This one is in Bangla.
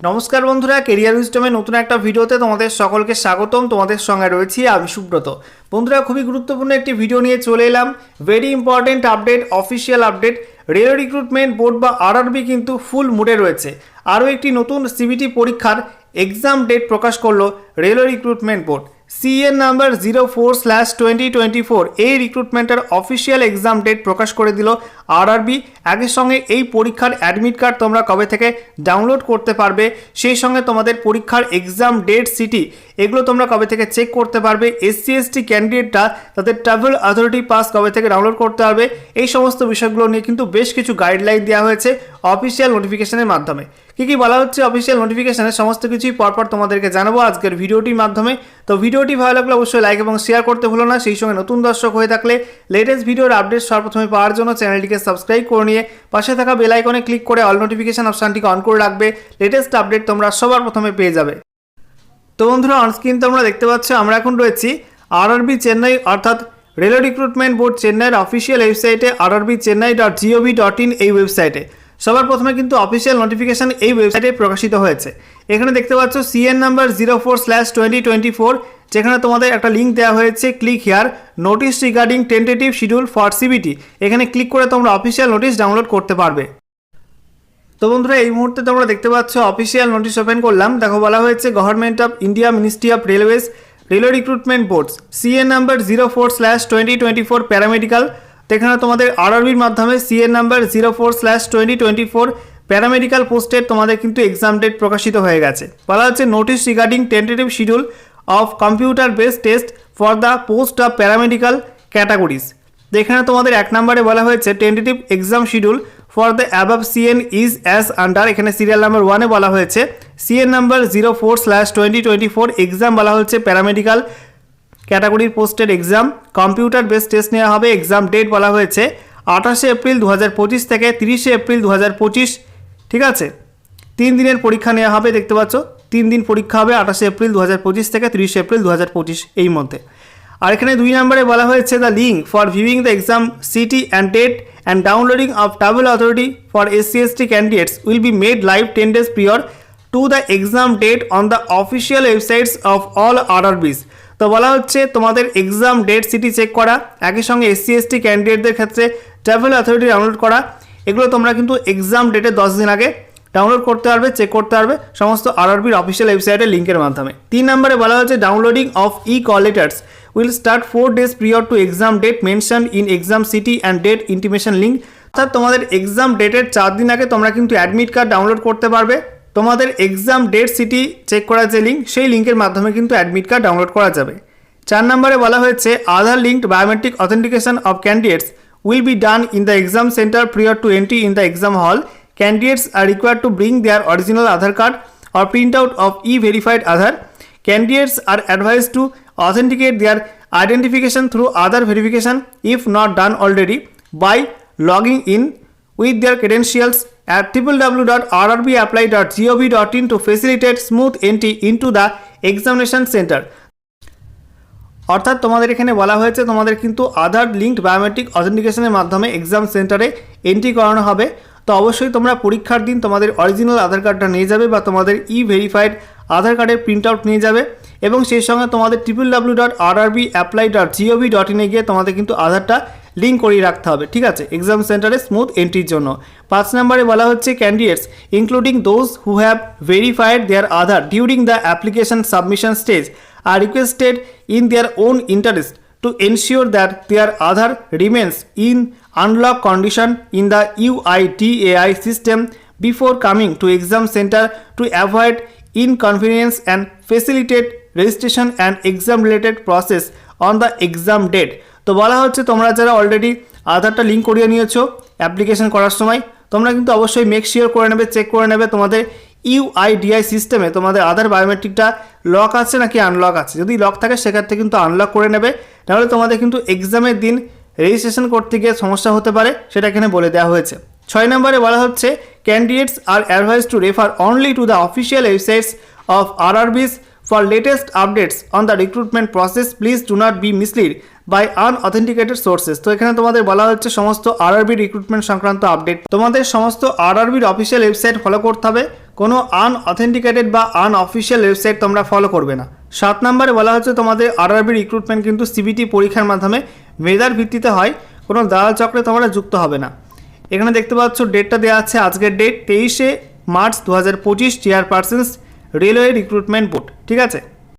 নমস্কার বন্ধুরা কেরিয়ার উইস্টমের নতুন একটা ভিডিওতে তোমাদের সকলকে স্বাগতম। তোমাদের সঙ্গে রয়েছি আমি সুব্রত। বন্ধুরা, খুবই গুরুত্বপূর্ণ একটি ভিডিও নিয়ে চলে এলাম। Very important update official update rail recruitment board বা আরআরবি কিন্তু ফুল মুডে রয়েছে। আরও একটি নতুন সিবিটি পরীক্ষার এক্সাম ডেট প্রকাশ করল rail recruitment board CN number zero four slash twenty twenty four এই রিক্রুটমেন্টের অফিসিয়াল এক্সাম ডেট প্রকাশ করে দিল আরআরবি একই সঙ্গে এই পরীক্ষার অ্যাডমিট কার্ড তোমরা কবে থেকে ডাউনলোড করতে পারবে, সেই সঙ্গে তোমাদের পরীক্ষার এক্সাম ডেট সিটি এগুলো তোমরা কবে থেকে চেক করতে পারবে? এসসি এসটি ক্যান্ডিডেটরা তাদের ট্রাভেল অথরিটি পাস কবে থেকে ডাউনলোড করতে পারবে এই সমস্ত বিষয়গুলো নিয়ে কিন্তু বেশ কিছু গাইডলাইন দেওয়া হয়েছে অফিসিয়াল নোটিফিকেশনের মাধ্যমে। কী কী বলা হচ্ছে অফিসিয়াল নোটিফিকেশনে সমস্ত কিছুই পরপর তোমাদেরকে জানাব আজকের ভিডিওটির মাধ্যমে। তো ভিডিওটি ভালো লাগলে অবশ্যই লাইক এবং শেয়ার করতে ভুলো না। সেই সঙ্গে নতুন দর্শক হয়ে থাকলে লেটেস্ট ভিডিওর আপডেট সর্বপ্রথমে পাওয়ার জন্য চ্যানেলটিকে সাবস্ক্রাইব করে নিয়ে পাশে থাকা বেল আইকনে ক্লিক করে অল নোটিফিকেশান অপশানটিকে অন করে রাখবে। লেটেস্ট আপডেট তোমরা সবার প্রথমে পেয়ে যাবে। তো বন্ধুরা অনস্ক্রিন তোমরা দেখতে পাচ্ছ, আমরা এখন রয়েছি আরআরবি চেন্নাই অর্থাৎ রেল রিক্রুটমেন্ট বোর্ড চেন্নাইয়ের অফিসিয়াল ওয়েবসাইটে RRB Chennai dot GOV dot in এই ওয়েবসাইটে সবার প্রথমে কিন্তু অফিসিয়াল নোটিফিকেশন এই ওয়েবসাইটে প্রকাশিত হয়েছে। এখানে দেখতে পাচ্ছ CN number zero four slash twenty twenty four যেখানে তোমাদের একটা লিঙ্ক দেওয়া হয়েছে click here notice regarding tentative schedule for CBT এখানে ক্লিক করে তোমরা অফিসিয়াল নোটিশ ডাউনলোড করতে পারবে। তো বন্ধুরা, এই মুহূর্তে তোমরা দেখতে পাচ্ছ অফিসিয়াল নোটিশ ওপেন করলাম। দেখো, বলা হয়েছে government of India ministry of railways railway recruitment boards CN number zero four slash twenty twenty four paramedical এখানে তোমাদের আরআরবির মাধ্যমে CN number zero four slash twenty twenty four paramedical পোস্টের তোমাদের কিন্তু এক্সাম ডেট প্রকাশিত হয়ে গেছে। বলা হচ্ছে notice regarding tentative schedule of computer based test for the post of paramedical categories এখানে তোমাদের এক নম্বরে বলা হয়েছে tentative exam schedule for the above CN is as under এখানে সিরিয়াল নাম্বার ওয়ানে বলা হয়েছে। CN number zero four slash twenty twenty four exam বলা হচ্ছে। প্যারামেডিক্যাল ক্যাটাগরির পোস্টের এক্সাম কম্পিউটার বেস টেস্ট নেওয়া হবে। এক্সাম ডেট বলা হয়েছে। আঠাশে এপ্রিল দু হাজার পঁচিশ থেকে তিরিশে এপ্রিল দু হাজার পঁচিশ। ঠিক আছে? তিন দিনের পরীক্ষা নেওয়া হবে, দেখতে পাচ্ছ। তিন দিন পরীক্ষা হবে আঠাশে এপ্রিল দু হাজার পঁচিশ থেকে তিরিশে এপ্রিল দু হাজার পঁচিশ এই মধ্যে আর এখানে দুই নম্বরে বলা হয়েছে the link for viewing the exam city and date and downloading of travel authority for SC ST candidates will be made live ten days prior to the exam date on the official websites of all RRBs তো বলা হচ্ছে তোমাদের এক্সাম ডেট সিটি চেক করা, একই সঙ্গে এসসি এসটি ক্যান্ডিডেটদের ক্ষেত্রে ট্রাভেল অথরিটি ডাউনলোড করা, এগুলো তোমরা কিন্তু এক্সাম ডেটের দশ দিন আগে ডাউনলোড করতে পারবে চেক করতে পারবে সমস্ত আরআরবির অফিসিয়াল ওয়েবসাইটের লিঙ্কের মাধ্যমে। তিন নম্বরে বলা হচ্ছে downloading of E call letters will start four days period to exam date mention in exam city and date intimation link অর্থাৎ তোমাদের এক্সাম ডেটের চার দিন আগে তোমরা কিন্তু অ্যাডমিট কার্ড ডাউনলোড করতে পারবে। তোমাদের এক্সাম ডেট সিটি চেক করার যে লিঙ্ক সেই লিঙ্কের মাধ্যমে কিন্তু অ্যাডমিট কার্ড ডাউনলোড করা যাবে। চার নম্বরে বলা হয়েছে Aadhaar linked biometric authentication of candidates will be done in the exam centre prior to entry in the exam hall candidates are required to bring their original Aadhaar card or printout of e-verified Aadhaar. Candidates are advise to authenticate their identification through Aadhaar verification if not done already by logging in with their credentials at triple W dot R R B apply dot GOV dot in to facilitate smooth entry into the examination centre অর্থাৎ তোমাদের এখানে বলা হয়েছে, তোমাদের কিন্তু আধার লিঙ্কড বায়োমেট্রিক অথেন্টিকেশনের মাধ্যমে এক্সাম সেন্টারে এন্ট্রি করানো হবে। তো অবশ্যই তোমরা পরীক্ষার দিন তোমাদের অরিজিনাল আধার কার্ডটা নিয়ে যাবে বা তোমাদের ই ভেরিফাইড আধার কার্ডের প্রিন্ট আউট নিয়ে যাবে এবং সেই সঙ্গে তোমাদের triple W dot RRB apply dot GOV dot ইনে গিয়ে তোমাদের কিন্তু আধারটা লিঙ্ক করিয়ে রাখতে হবে, ঠিক আছে? এক্সাম সেন্টারে স্মুথ এন্ট্রির জন্য। পাঁচ নম্বরে বলা হচ্ছে candidates including those who have verified their Aadhaar during the application submission stage are requested in their own interest to ensure that their Aadhaar remains in unlocked condition in the UIDAI system before coming to exam center to avoid inconvenience and facilitate registration and exam related process on the exam date. তো বলা হচ্ছে তোমরা যারা অলরেডি আধারটা লিঙ্ক করিয়ে নিয়েছো অ্যাপ্লিকেশন করার সময়, তোমরা কিন্তু অবশ্যই মেক শিওর করে নেবে চেক করে নেবে তোমাদের ইউআইডিআই সিস্টেমে তোমাদের আধার বায়োমেট্রিকটা লক আছে নাকি আনলক আছে। যদি লক থাকে, সেক্ষেত্রে কিন্তু আনলক করে নেবে। নাহলে তোমাদের কিন্তু এক্সামের দিন রেজিস্ট্রেশন করতে গিয়ে সমস্যা হতে পারে, সেটা এখানে বলে দেওয়া হয়েছে। ছয় নম্বরে বলা হচ্ছে candidates are advise to refer only to the official websites of RRBs for latest updates on the recruitment process please do not be mislead by unauthenticated sources তো এখানে তোমাদের বলা হচ্ছে, সমস্ত আরআরবি রিক্রুটমেন্ট সংক্রান্ত আপডেট তোমাদের সমস্ত আরআরবির অফিসিয়াল ওয়েবসাইট ফলো করতে হবে। কোনো আনঅথেন্টিকেটেড বা আনঅফিসিয়াল ওয়েবসাইট তোমরা ফলো করবে না। সাত নম্বরে বলা হচ্ছে, তোমাদের আরআরবি রিক্রুটমেন্ট কিন্তু সিবিটি পরীক্ষার মাধ্যমে মেধার ভিত্তিতে হয়, কোনো দালাল চক্রে তোমরা যুক্ত হবে না। এখানে দেখতে পাচ্ছ, ডেটটা দেওয়া আছে আজকের ডেট, তেইশে মার্চ দু হাজার পঁচিশ চেয়ারপারসন্স রেলওয়ে রিক্রুটমেন্ট বোর্ড ঠিক আছে?